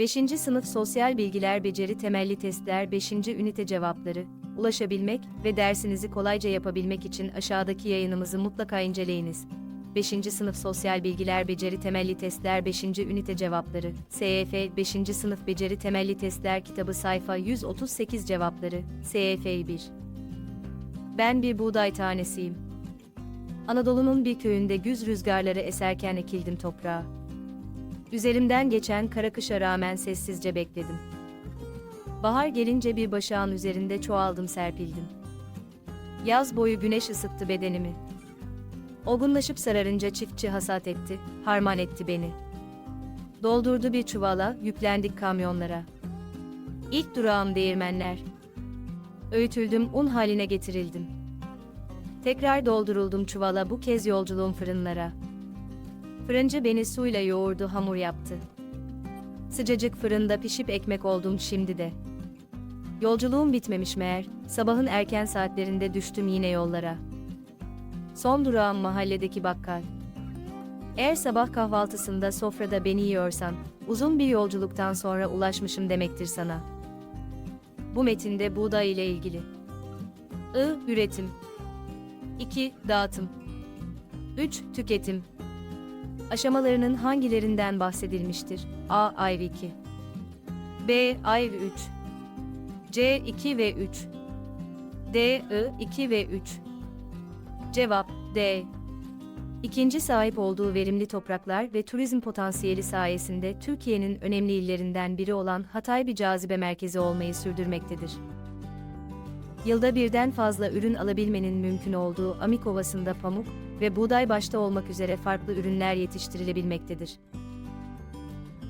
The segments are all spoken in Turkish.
5. Sınıf Sosyal Bilgiler Beceri Temelli Testler 5. Ünite Cevapları Ulaşabilmek ve dersinizi kolayca yapabilmek için aşağıdaki yayınımızı mutlaka inceleyiniz. 5. Sınıf Sosyal Bilgiler Beceri Temelli Testler 5. Ünite Cevapları SEF 5. Sınıf Beceri Temelli Testler Kitabı Sayfa 138 Cevapları SEF 1 Ben bir buğday tanesiyim. Anadolu'nun bir köyünde güz rüzgarları eserken ekildim toprağa. Üzerimden geçen kara kışa rağmen sessizce bekledim. Bahar gelince bir başağın üzerinde çoğaldım serpildim. Yaz boyu güneş ısıttı bedenimi. Olgunlaşıp sararınca çiftçi hasat etti, harman etti beni. Doldurdu bir çuvala, yüklendik kamyonlara. İlk durağım değirmenler. Öğütüldüm, un haline getirildim. Tekrar dolduruldum çuvala bu kez yolculuğum fırınlara. Fırıncı beni suyla yoğurdu hamur yaptı. Sıcacık fırında pişip ekmek oldum şimdi de. Yolculuğum bitmemiş meğer, sabahın erken saatlerinde düştüm yine yollara. Son durağım mahalledeki bakkal. Eğer sabah kahvaltısında sofrada beni yiyorsan, uzun bir yolculuktan sonra ulaşmışım demektir sana. Bu metinde buğday ile ilgili. I. Üretim 2. Dağıtım 3. Tüketim Aşamalarının hangilerinden bahsedilmiştir? A. Ayrı 2 B. Ayrı 3 C. 2 ve 3 D. I. 2 ve 3 Cevap D. İkinci sahip olduğu verimli topraklar ve turizm potansiyeli sayesinde Türkiye'nin önemli illerinden biri olan Hatay bir cazibe merkezi olmayı sürdürmektedir. Yılda birden fazla ürün alabilmenin mümkün olduğu Amik Ovası'nda pamuk ve buğday başta olmak üzere farklı ürünler yetiştirilebilmektedir.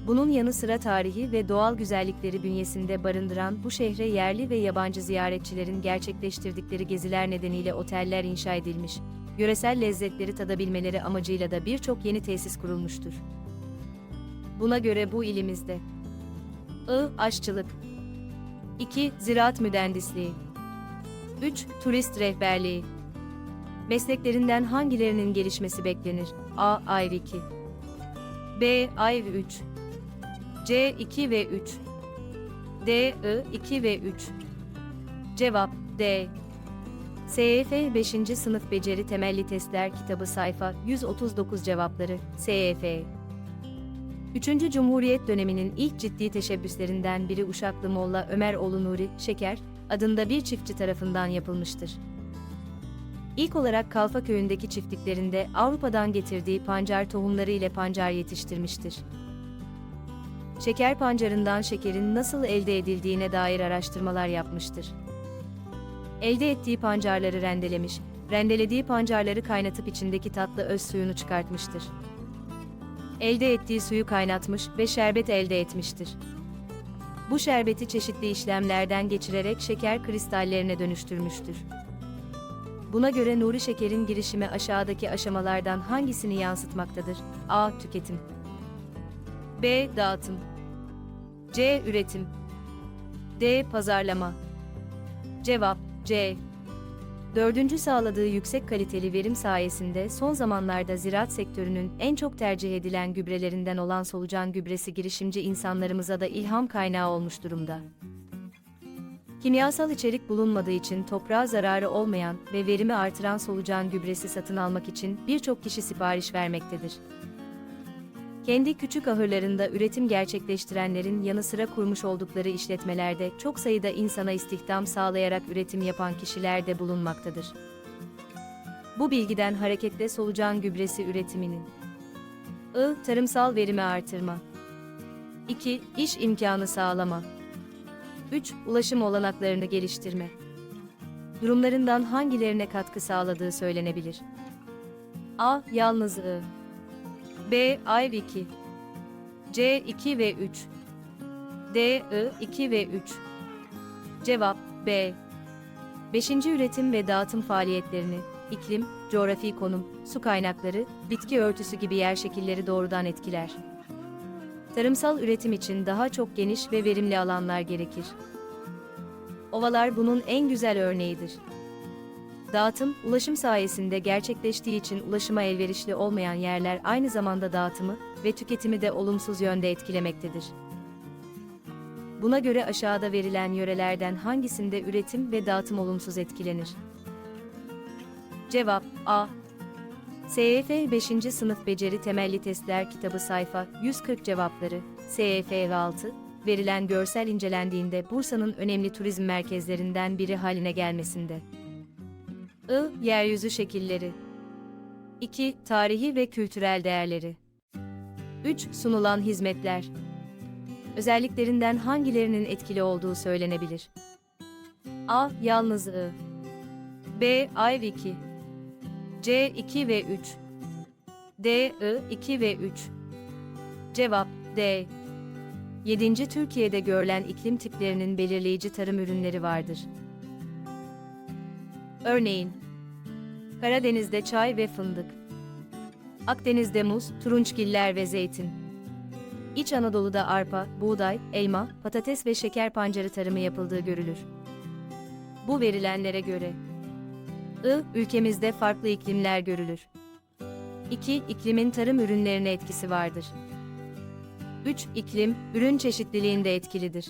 Bunun yanı sıra tarihi ve doğal güzellikleri bünyesinde barındıran bu şehre yerli ve yabancı ziyaretçilerin gerçekleştirdikleri geziler nedeniyle oteller inşa edilmiş, yöresel lezzetleri tadabilmeleri amacıyla da birçok yeni tesis kurulmuştur. Buna göre bu ilimizde I. Aşçılık 2. Ziraat mühendisliği 3. Turist rehberliği Mesleklerinden hangilerinin gelişmesi beklenir? A. Ayrı 2 B. Ayrı 3 C. 2 ve 3 D. I. 2 ve 3 Cevap D. SEF 5. Sınıf Beceri Temelli Testler Kitabı Sayfa 139 Cevapları SEF 3. Cumhuriyet döneminin ilk ciddi teşebbüslerinden biri Uşaklı Molla Ömer Oğlu Nuri Şeker adında bir çiftçi tarafından yapılmıştır. İlk olarak Kalfa köyündeki çiftliklerinde Avrupa'dan getirdiği pancar tohumları ile pancar yetiştirmiştir. Şeker pancarından şekerin nasıl elde edildiğine dair araştırmalar yapmıştır. Elde ettiği pancarları rendelemiş, rendelediği pancarları kaynatıp içindeki tatlı öz suyunu çıkartmıştır. Elde ettiği suyu kaynatmış ve şerbet elde etmiştir. Bu şerbeti çeşitli işlemlerden geçirerek şeker kristallerine dönüştürmüştür. Buna göre Nuri Şeker'in girişimi aşağıdaki aşamalardan hangisini yansıtmaktadır? A. Tüketim B. Dağıtım C. Üretim D. Pazarlama Cevap C. Dördüncü sağladığı yüksek kaliteli verim sayesinde son zamanlarda ziraat sektörünün en çok tercih edilen gübrelerinden olan solucan gübresi girişimci insanlarımıza da ilham kaynağı olmuş durumda. Kimyasal içerik bulunmadığı için toprağa zararı olmayan ve verimi artıran solucan gübresi satın almak için birçok kişi sipariş vermektedir. Kendi küçük ahırlarında üretim gerçekleştirenlerin yanı sıra kurmuş oldukları işletmelerde çok sayıda insana istihdam sağlayarak üretim yapan kişiler de bulunmaktadır. Bu bilgiden hareketle solucan gübresi üretiminin I. Tarımsal verimi artırma 2. İş imkanı sağlama 3. Ulaşım olanaklarını geliştirme. Durumlarından hangilerine katkı sağladığı söylenebilir? A. Yalnız I. B. Ayrı 2. C. 2 ve 3. D. I. 2 ve 3. Cevap B. 5. Üretim ve dağıtım faaliyetlerini, iklim, coğrafi konum, su kaynakları, bitki örtüsü gibi yer şekilleri doğrudan etkiler. Tarımsal üretim için daha çok geniş ve verimli alanlar gerekir. Ovalar bunun en güzel örneğidir. Dağıtım, ulaşım sayesinde gerçekleştiği için ulaşıma elverişli olmayan yerler aynı zamanda dağıtımı ve tüketimi de olumsuz yönde etkilemektedir. Buna göre aşağıda verilen yörelerden hangisinde üretim ve dağıtım olumsuz etkilenir? Cevap A. SEF 5. Sınıf Beceri Temelli Testler Kitabı sayfa 140 cevapları SEF 6 verilen görsel incelendiğinde Bursa'nın önemli turizm merkezlerinden biri haline gelmesinde. I. Yeryüzü şekilleri 2. Tarihi ve kültürel değerleri 3. Sunulan hizmetler Özelliklerinden hangilerinin etkili olduğu söylenebilir? A. Yalnız I B. Ay 2 C 2 ve 3 D I 2 ve 3 Cevap D 7. Türkiye'de görülen iklim tiplerinin belirleyici tarım ürünleri vardır. Örneğin Karadeniz'de çay ve fındık. Akdeniz'de muz, turunçgiller ve zeytin. İç Anadolu'da arpa, buğday, elma, patates ve şeker pancarı tarımı yapıldığı görülür. Bu verilenlere göre I. Ülkemizde farklı iklimler görülür. 2. İklimin tarım ürünlerine etkisi vardır. 3. İklim, ürün çeşitliliğinde etkilidir.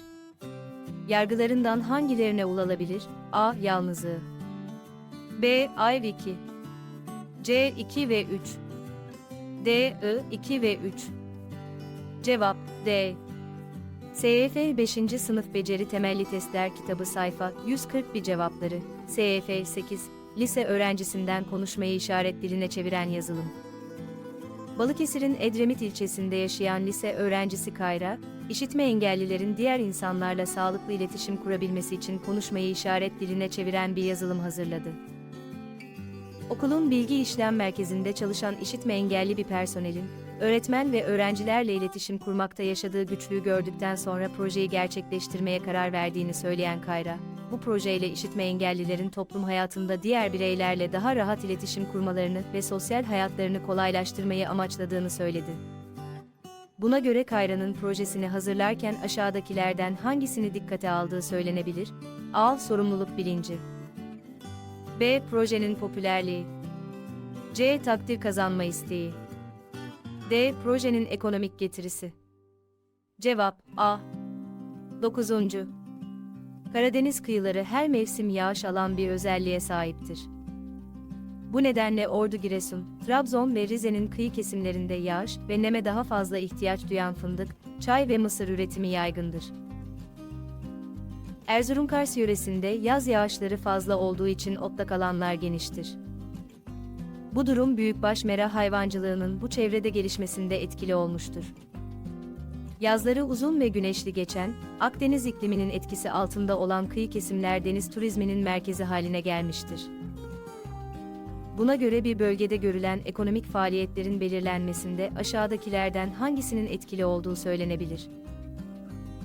Yargılarından hangilerine ulaşılabilir? A. Yalnızlığı. B. Ay 2. C. 2 ve 3. D. I. 2 ve 3. Cevap D. SEF 5. Sınıf Beceri Temelli Testler Kitabı sayfa 141 cevapları. SEF 8. Lise öğrencisinden konuşmayı işaret diline çeviren yazılım. Balıkesir'in Edremit ilçesinde yaşayan lise öğrencisi Kayra, işitme engellilerin diğer insanlarla sağlıklı iletişim kurabilmesi için konuşmayı işaret diline çeviren bir yazılım hazırladı. Okulun bilgi işlem merkezinde çalışan işitme engelli bir personelin, öğretmen ve öğrencilerle iletişim kurmakta yaşadığı güçlüğü gördükten sonra projeyi gerçekleştirmeye karar verdiğini söyleyen Kayra, bu projeyle işitme engellilerin toplum hayatında diğer bireylerle daha rahat iletişim kurmalarını ve sosyal hayatlarını kolaylaştırmayı amaçladığını söyledi. Buna göre Kayra'nın projesini hazırlarken aşağıdakilerden hangisini dikkate aldığı söylenebilir? A. Sorumluluk bilinci. B. Projenin popülerliği. C. Takdir kazanma isteği. D. Projenin ekonomik getirisi. Cevap A. 9. Karadeniz kıyıları her mevsim yağış alan bir özelliğe sahiptir. Bu nedenle Ordu Giresun, Trabzon ve Rize'nin kıyı kesimlerinde yağış ve neme daha fazla ihtiyaç duyan fındık, çay ve mısır üretimi yaygındır. Erzurum Kars yöresinde yaz yağışları fazla olduğu için otlak alanlar geniştir. Bu durum büyükbaş mera hayvancılığının bu çevrede gelişmesinde etkili olmuştur. Yazları uzun ve güneşli geçen, Akdeniz ikliminin etkisi altında olan kıyı kesimler deniz turizminin merkezi haline gelmiştir. Buna göre bir bölgede görülen ekonomik faaliyetlerin belirlenmesinde aşağıdakilerden hangisinin etkili olduğu söylenebilir?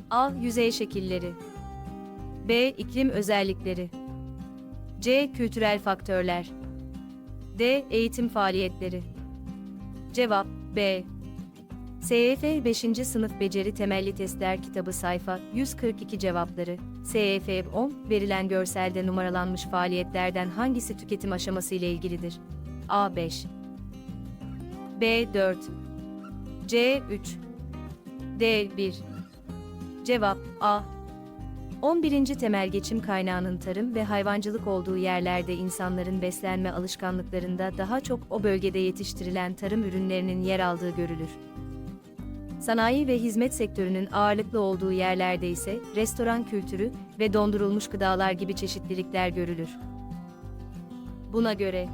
A. Yüzey şekilleri B. İklim özellikleri C. Kültürel faktörler D. Eğitim faaliyetleri Cevap B. SEF 5. Sınıf Beceri Temelli Testler Kitabı sayfa 142 cevapları. SEF 10 verilen görselde numaralanmış faaliyetlerden hangisi tüketim aşaması ile ilgilidir? A 5 B 4 C 3 D 1 Cevap A 11. temel geçim kaynağının tarım ve hayvancılık olduğu yerlerde insanların beslenme alışkanlıklarında daha çok o bölgede yetiştirilen tarım ürünlerinin yer aldığı görülür. Sanayi ve hizmet sektörünün ağırlıklı olduğu yerlerde ise restoran kültürü ve dondurulmuş gıdalar gibi çeşitlilikler görülür. Buna göre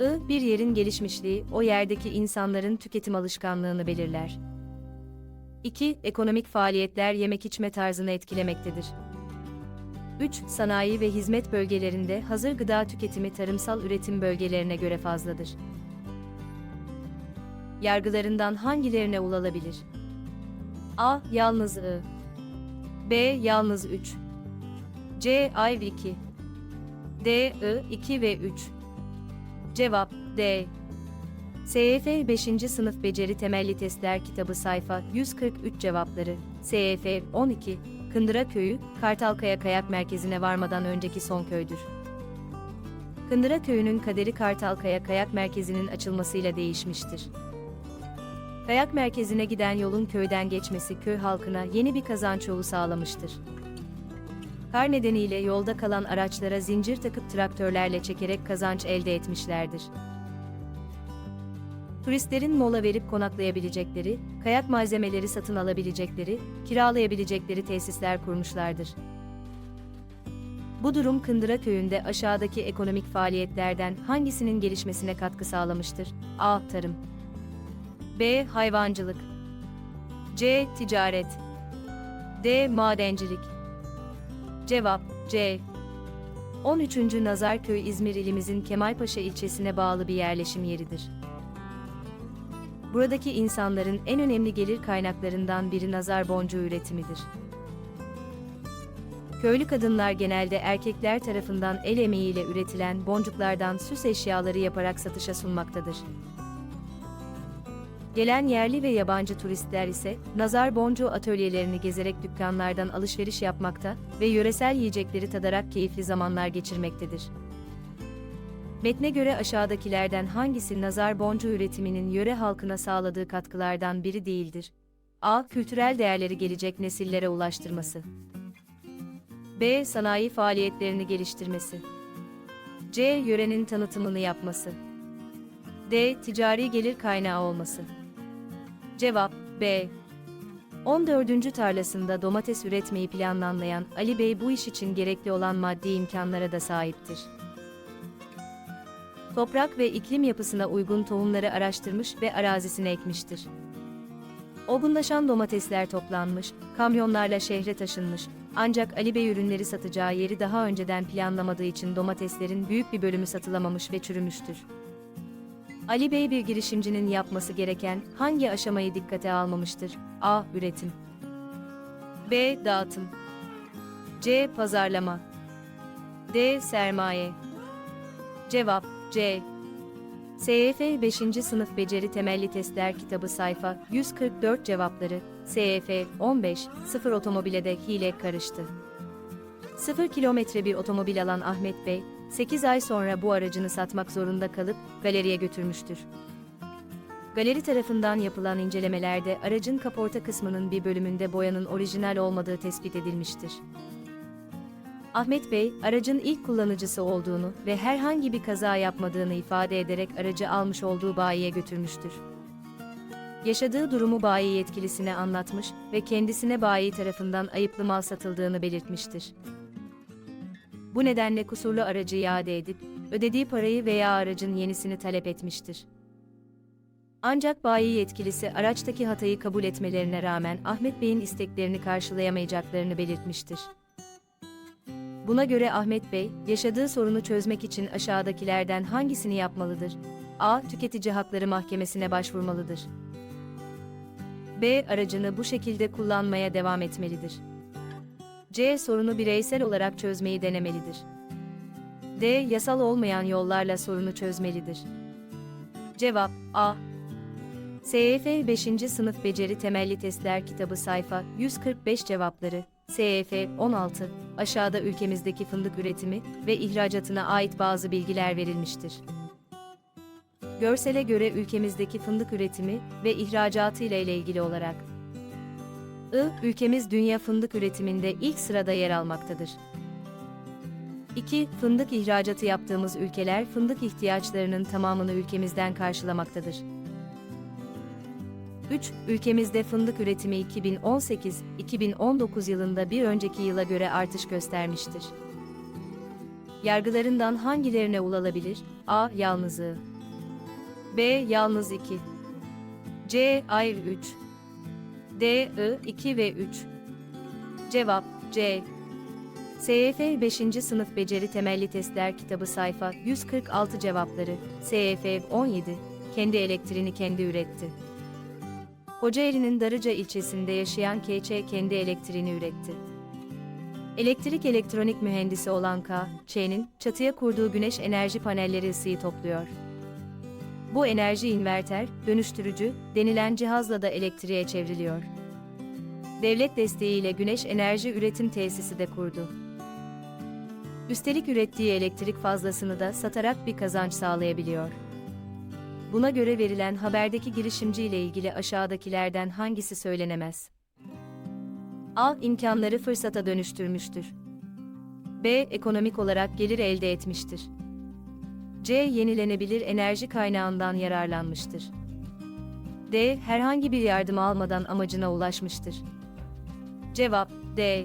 I, bir yerin gelişmişliği o yerdeki insanların tüketim alışkanlığını belirler. 2. Ekonomik faaliyetler yemek içme tarzını etkilemektedir. 3. Sanayi ve hizmet bölgelerinde hazır gıda tüketimi tarımsal üretim bölgelerine göre fazladır. Yargılarından hangilerine ulaşılabilir? A. Yalnız I. B. Yalnız 3. C. Ay 2. D. I 2 ve 3. Cevap D. SEF 5. Sınıf Beceri Temelli Testler Kitabı sayfa 143 cevapları. SEF 12. Kındıra Köyü, Kartalkaya Kayak Merkezi'ne varmadan önceki son köydür. Kındıra Köyü'nün kaderi Kartalkaya Kayak Merkezi'nin açılmasıyla değişmiştir. Kayak merkezine giden yolun köyden geçmesi köy halkına yeni bir kazanç yolu sağlamıştır. Kar nedeniyle yolda kalan araçlara zincir takıp traktörlerle çekerek kazanç elde etmişlerdir. Turistlerin mola verip konaklayabilecekleri, kayak malzemeleri satın alabilecekleri, kiralayabilecekleri tesisler kurmuşlardır. Bu durum Kındıra köyünde aşağıdaki ekonomik faaliyetlerden hangisinin gelişmesine katkı sağlamıştır? A. Tarım B. Hayvancılık C. Ticaret D. Madencilik Cevap C. 13. Nazarköy İzmir ilimizin Kemalpaşa ilçesine bağlı bir yerleşim yeridir. Buradaki insanların en önemli gelir kaynaklarından biri nazar boncuğu üretimidir. Köylü kadınlar genelde erkekler tarafından el emeğiyle üretilen boncuklardan süs eşyaları yaparak satışa sunmaktadır. Gelen yerli ve yabancı turistler ise nazar boncuğu atölyelerini gezerek dükkanlardan alışveriş yapmakta ve yöresel yiyecekleri tadarak keyifli zamanlar geçirmektedir. Metne göre aşağıdakilerden hangisi nazar boncuğu üretiminin yöre halkına sağladığı katkılardan biri değildir? A. Kültürel değerleri gelecek nesillere ulaştırması. B. Sanayi faaliyetlerini geliştirmesi. C. Yörenin tanıtımını yapması. D. Ticari gelir kaynağı olması. Cevap B. 14. tarlasında domates üretmeyi planlanlayan Ali Bey bu iş için gerekli olan maddi imkanlara da sahiptir. Toprak ve iklim yapısına uygun tohumları araştırmış ve arazisine ekmiştir. Olgunlaşan domatesler toplanmış, kamyonlarla şehre taşınmış, ancak Ali Bey ürünleri satacağı yeri daha önceden planlamadığı için domateslerin büyük bir bölümü satılamamış ve çürümüştür. Ali Bey bir girişimcinin yapması gereken hangi aşamayı dikkate almamıştır? A. Üretim B. Dağıtım C. Pazarlama D. Sermaye Cevap C. SYF 5. Sınıf Beceri Temelli Testler Kitabı sayfa 144 cevapları SYF 15 sıfır otomobile de hile karıştı. 0 kilometre bir otomobil alan Ahmet Bey, 8 ay sonra bu aracını satmak zorunda kalıp galeriye götürmüştür. Galeri tarafından yapılan incelemelerde aracın kaporta kısmının bir bölümünde boyanın orijinal olmadığı tespit edilmiştir. Ahmet Bey, aracın ilk kullanıcısı olduğunu ve herhangi bir kaza yapmadığını ifade ederek aracı almış olduğu bayiye götürmüştür. Yaşadığı durumu bayi yetkilisine anlatmış ve kendisine bayi tarafından ayıplı mal satıldığını belirtmiştir. Bu nedenle kusurlu aracı iade edip, ödediği parayı veya aracın yenisini talep etmiştir. Ancak bayi yetkilisi araçtaki hatayı kabul etmelerine rağmen Ahmet Bey'in isteklerini karşılayamayacaklarını belirtmiştir. Buna göre Ahmet Bey, yaşadığı sorunu çözmek için aşağıdakilerden hangisini yapmalıdır? A. Tüketici Hakları Mahkemesi'ne başvurmalıdır. B. Aracını bu şekilde kullanmaya devam etmelidir. C. Sorunu bireysel olarak çözmeyi denemelidir. D. Yasal olmayan yollarla sorunu çözmelidir. Cevap A. SYF 5. Sınıf Beceri Temelli Testler Kitabı sayfa 145 cevapları SYF 16 aşağıda ülkemizdeki fındık üretimi ve ihracatına ait bazı bilgiler verilmiştir. Görsele göre ülkemizdeki fındık üretimi ve ihracatı ile ilgili olarak I, ülkemiz dünya fındık üretiminde ilk sırada yer almaktadır. 2. Fındık ihracatı yaptığımız ülkeler fındık ihtiyaçlarının tamamını ülkemizden karşılamaktadır. 3. Ülkemizde fındık üretimi 2018-2019 yılında bir önceki yıla göre artış göstermiştir. Yargılarından hangilerine ulaşılabilir? A. Yalnızlığı B. Yalnız 2 C. Ayrı 3 D. I. 2 ve 3 Cevap C. SYF 5. Sınıf Beceri Temelli Testler Kitabı sayfa 146 cevapları SYF 17 Kendi elektriğini kendi üretti. Kocaeli'nin Darıca ilçesinde yaşayan KÇ kendi elektriğini üretti. Elektrik elektronik mühendisi olan K, Ç'nin çatıya kurduğu güneş enerji panelleri ısıyı topluyor. Bu enerji inverter, dönüştürücü denilen cihazla da elektriğe çevriliyor. Devlet desteğiyle güneş enerji üretim tesisi de kurdu. Üstelik ürettiği elektrik fazlasını da satarak bir kazanç sağlayabiliyor. Buna göre verilen haberdeki girişimci ile ilgili aşağıdakilerden hangisi söylenemez? A. imkanları fırsata dönüştürmüştür. B. Ekonomik olarak gelir elde etmiştir. C. Yenilenebilir enerji kaynağından yararlanmıştır. D. Herhangi bir yardım almadan amacına ulaşmıştır. Cevap D.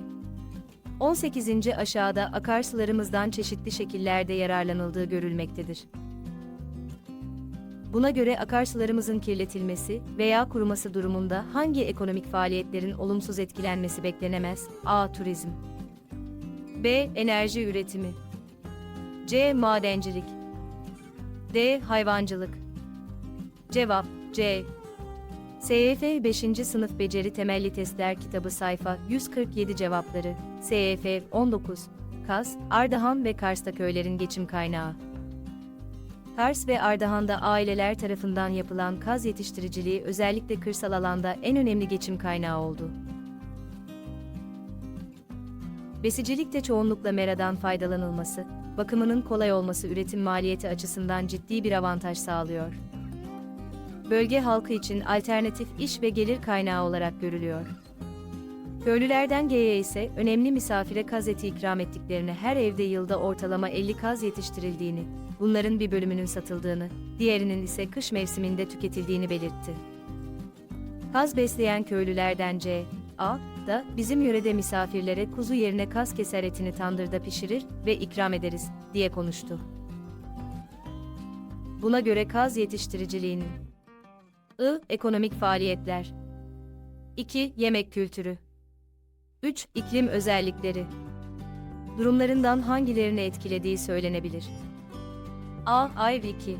18. aşağıda akarsularımızdan çeşitli şekillerde yararlanıldığı görülmektedir. Buna göre akarsularımızın kirletilmesi veya kuruması durumunda hangi ekonomik faaliyetlerin olumsuz etkilenmesi beklenemez? A. Turizm B. Enerji üretimi C. Madencilik D. Hayvancılık Cevap C. SYF 5. Sınıf Beceri Temelli Testler Kitabı sayfa 147 cevapları SYF 19 Kaz, Ardahan ve Kars'ta köylerin geçim kaynağı Kars ve Ardahan'da aileler tarafından yapılan kaz yetiştiriciliği özellikle kırsal alanda en önemli geçim kaynağı oldu. Besicilikte çoğunlukla meradan faydalanılması, bakımının kolay olması üretim maliyeti açısından ciddi bir avantaj sağlıyor. Bölge halkı için alternatif iş ve gelir kaynağı olarak görülüyor. Köylülerden G'ye ise önemli misafire kaz eti ikram ettiklerini her evde yılda ortalama 50 kaz yetiştirildiğini, bunların bir bölümünün satıldığını, diğerinin ise kış mevsiminde tüketildiğini belirtti. Kaz besleyen köylülerden C, A, da bizim yörede misafirlere kuzu yerine kaz keser etini tandırda pişirir ve ikram ederiz, diye konuştu. Buna göre kaz yetiştiriciliğinin I. Ekonomik faaliyetler 2. Yemek kültürü 3. İklim özellikleri Durumlarından hangilerini etkilediği söylenebilir? A. Ayv 2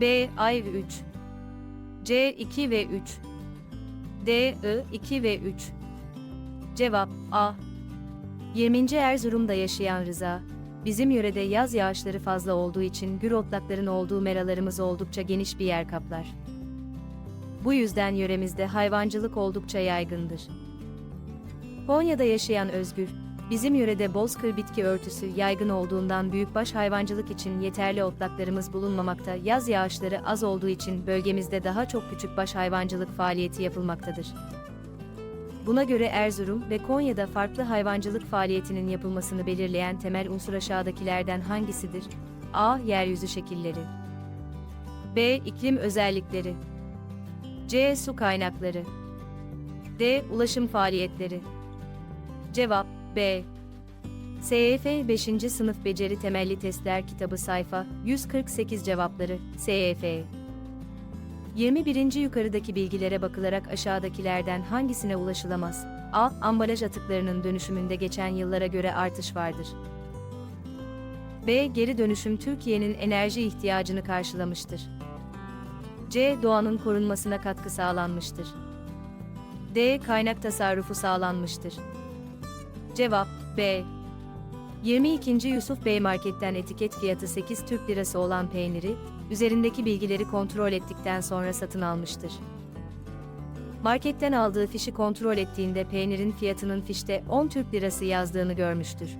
B. Ayv 3 C. 2 ve 3 D. I. 2 ve 3 Cevap A. 20. Erzurum'da yaşayan Rıza, bizim yörede yaz yağışları fazla olduğu için gür otlakların olduğu meralarımız oldukça geniş bir yer kaplar. Bu yüzden yöremizde hayvancılık oldukça yaygındır. Konya'da yaşayan Özgür, bizim yörede bozkır bitki örtüsü yaygın olduğundan büyükbaş hayvancılık için yeterli otlaklarımız bulunmamakta, yaz yağışları az olduğu için bölgemizde daha çok küçükbaş hayvancılık faaliyeti yapılmaktadır. Buna göre Erzurum ve Konya'da farklı hayvancılık faaliyetinin yapılmasını belirleyen temel unsur aşağıdakilerden hangisidir? A. Yeryüzü şekilleri B. İklim özellikleri C. Su kaynakları D. Ulaşım faaliyetleri Cevap B. SYF 5. Sınıf Beceri Temelli Testler Kitabı sayfa 148 cevapları SYF 21. yukarıdaki bilgilere bakılarak aşağıdakilerden hangisine ulaşılamaz? A. Ambalaj atıklarının dönüşümünde geçen yıllara göre artış vardır. B. Geri dönüşüm Türkiye'nin enerji ihtiyacını karşılamıştır. C. Doğanın korunmasına katkı sağlanmıştır. D. Kaynak tasarrufu sağlanmıştır. Cevap B. 22. Yusuf Bey Market'ten etiket fiyatı 8 Türk Lirası olan peyniri, üzerindeki bilgileri kontrol ettikten sonra satın almıştır. Marketten aldığı fişi kontrol ettiğinde peynirin fiyatının fişte 10 Türk Lirası yazdığını görmüştür.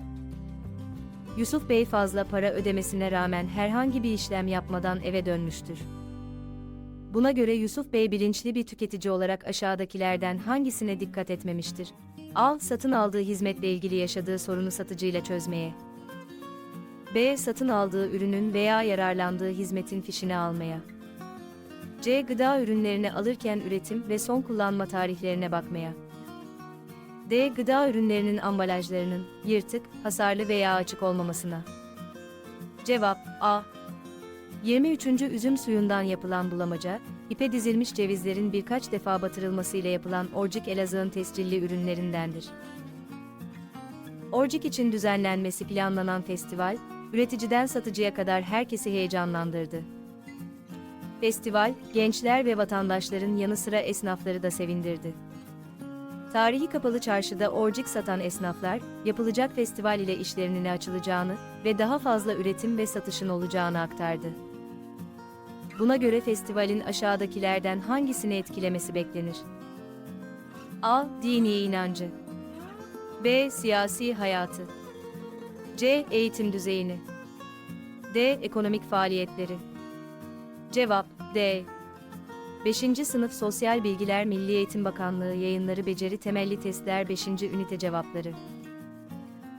Yusuf Bey fazla para ödemesine rağmen herhangi bir işlem yapmadan eve dönmüştür. Buna göre Yusuf Bey bilinçli bir tüketici olarak aşağıdakilerden hangisine dikkat etmemiştir? A. Satın aldığı hizmetle ilgili yaşadığı sorunu satıcıyla çözmeye. B. Satın aldığı ürünün veya yararlandığı hizmetin fişini almaya. C. Gıda ürünlerini alırken üretim ve son kullanma tarihlerine bakmaya. D. Gıda ürünlerinin ambalajlarının yırtık, hasarlı veya açık olmamasına. Cevap A. 23. üzüm suyundan yapılan bulamaca, ipe dizilmiş cevizlerin birkaç defa batırılmasıyla yapılan Orcik Elazığ'ın tescilli ürünlerindendir. Orcik için düzenlenmesi planlanan festival, üreticiden satıcıya kadar herkesi heyecanlandırdı. Festival, gençler ve vatandaşların yanı sıra esnafları da sevindirdi. Tarihi kapalı çarşıda orcik satan esnaflar, yapılacak festival ile işlerinin açılacağını ve daha fazla üretim ve satışın olacağını aktardı. Buna göre festivalin aşağıdakilerden hangisini etkilemesi beklenir? A. Dini inancı B. Siyasi hayatı C. Eğitim düzeyini D. Ekonomik faaliyetleri Cevap D. 5. Sınıf Sosyal Bilgiler Milli Eğitim Bakanlığı yayınları beceri temelli testler 5. ünite cevapları.